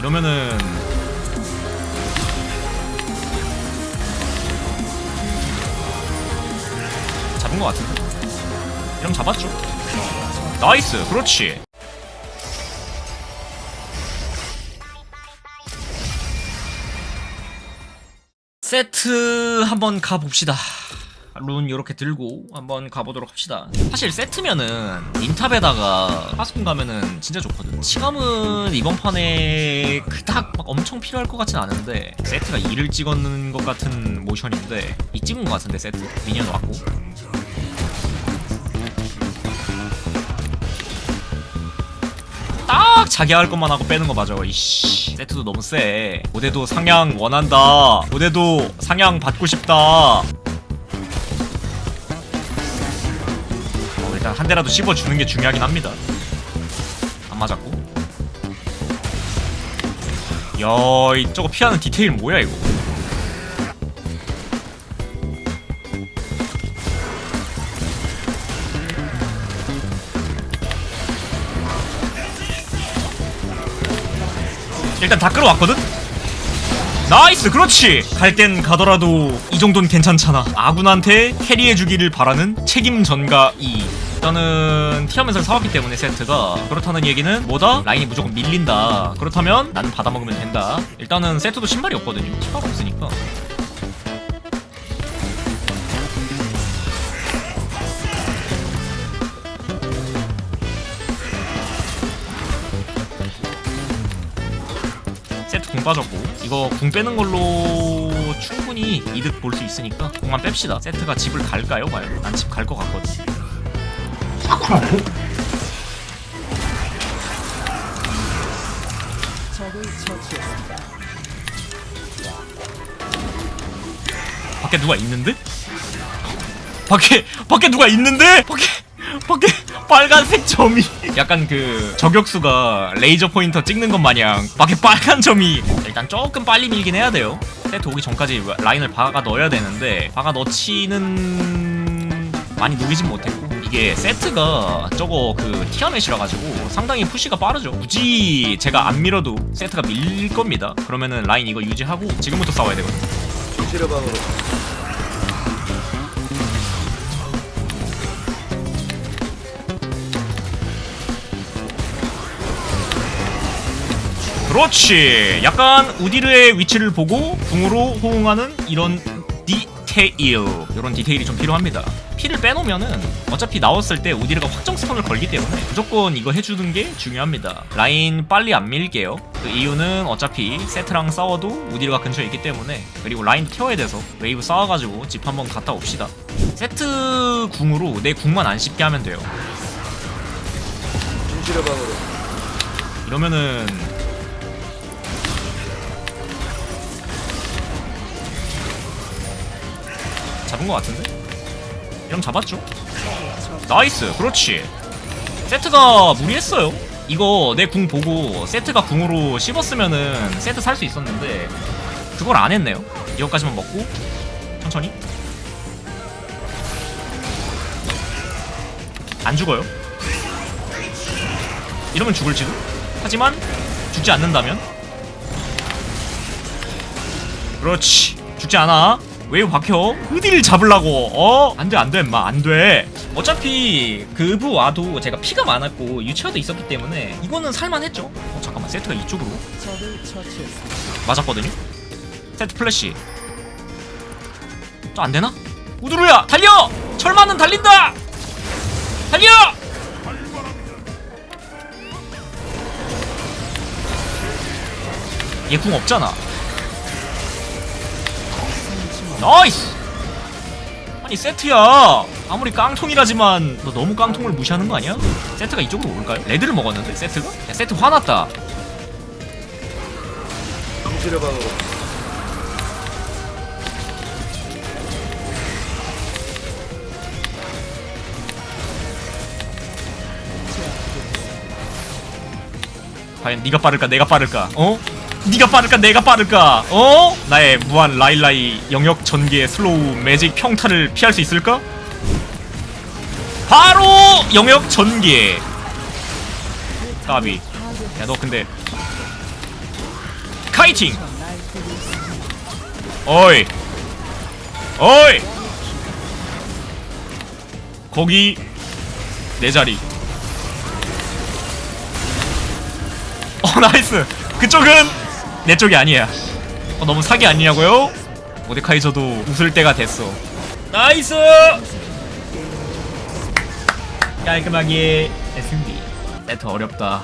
이러면은 잡은 것 같은데? 이러면 잡았죠? 나이스 그렇지 세트 한번 가봅시다 룬 요렇게 들고 한번 가보도록 합시다 사실 세트면은 인탑에다가 파스콘 가면은 진짜 좋거든 칭함은 이번 판에 그닥 막 엄청 필요할 것 같진 않은데 세트가 2를 찍었는 것 같은 모션인데 이 찍은 것 같은데 세트 미니언 왔고 딱 자기 할 것만 하고 빼는 거 맞아. 이씨. 세트도 너무 세. 고대도 상향 원한다. 고대도 상향 받고 싶다. 일단 한 대라도 씹어주는 게 중요하긴 합니다. 안 맞았고. 야, 이 저거 피하는 디테일 뭐야 이거? 일단 다 끌어왔거든? 나이스 그렇지. 갈 땐 가더라도 이 정도는 괜찮잖아. 아군한테 캐리해주기를 바라는 책임 전가 2 일단은 티어면서 사왔기 때문에 세트가. 그렇다는 얘기는 뭐다? 라인이 무조건 밀린다. 그렇다면 나는 받아먹으면 된다. 일단은 세트도 신발이 없거든요. 신발 없으니까 세트 궁 빠졌고 이거 궁 빼는 걸로 충분히 이득 볼 수 있으니까 궁만 뺍시다 세트가 집을 갈까요? 과연? 난 집 갈 것 같거든 밖에 누가 있는데? 밖에 밖에 누가 있는데? 밖에 밖에 빨간색 점이 약간 그 저격수가 레이저 포인터 찍는 것 마냥 밖에 빨간 점이 일단 조금 빨리 밀긴 해야 돼요. 세트 오기 전까지 라인을 박아 넣어야 되는데 박아 넣지는 많이 누리진 못했고 이게 세트가 저거 그 티아멧이라 가지고 상당히 푸시가 빠르죠. 굳이 제가 안 밀어도 세트가 밀릴 겁니다. 그러면은 라인 이거 유지하고 지금부터 싸워야 되거든요. 조치를 방으로 그렇지. 약간 우디르의 위치를 보고 궁으로 호응하는 이런 디테일. 이런 디테일이 좀 필요합니다. 피를 빼놓으면은 어차피 나왔을 때 우디르가 확정 스턴을 걸기 때문에 무조건 이거 해주는 게 중요합니다. 라인 빨리 안 밀게요. 그 이유는 어차피 세트랑 싸워도 우디르가 근처에 있기 때문에 그리고 라인도 태워야 돼서 웨이브 싸워가지고 집 한번 갔다 옵시다. 세트 궁으로 내 궁만 안 씹게 하면 돼요. 조치를 방으로 이러면은 잡은 것 같은데? 이러면 잡았죠? 나이스 그렇지. 세트가 무리했어요. 이거 내 궁 보고 세트가 궁으로 씹었으면은 세트 살 수 있었는데 그걸 안 했네요. 이거까지만 먹고 천천히. 안 죽어요? 이러면 죽을지도 하지만 죽지 않는다면? 그렇지. 죽지 않아 웨이브 박혀? 어디를 잡으려고. 어? 안 돼 안 돼 인마. 안 돼. 어차피 그부 와도 제가 피가 많았고 유치화도 있었기 때문에 이거는 살만했죠. 어 잠깐만. 세트가 이쪽으로. 맞았거든요. 세트 플래시. 저 안 되나? 우두루야! 달려! 철마는 달린다! 달려! 얘궁 없잖아. 나이스! 아니 세트야 아무리 깡통이라지만 너 너무 깡통을 무시하는 거 아니야? 세트가 이쪽으로 올까요? 레드를 먹었는데 세트가? 야 세트 화났다 과연 네가 빠를까 내가 빠를까 어? 네가 빠를까 내가 빠를까? 어? 나의 무한 라일라이 영역 전개 슬로우 매직 평타를 피할 수 있을까? 바로 영역 전개! 까비. 야 너 근데 파이팅! 어이. 어이. 거기 내 자리. 어 나이스. 그쪽은 내 쪽이 아니야. 어, 너무 사기 아니냐고요? 모데카이저도 웃을 때가 됐어. 나이스! 깔끔하게 SMB 세트 어렵다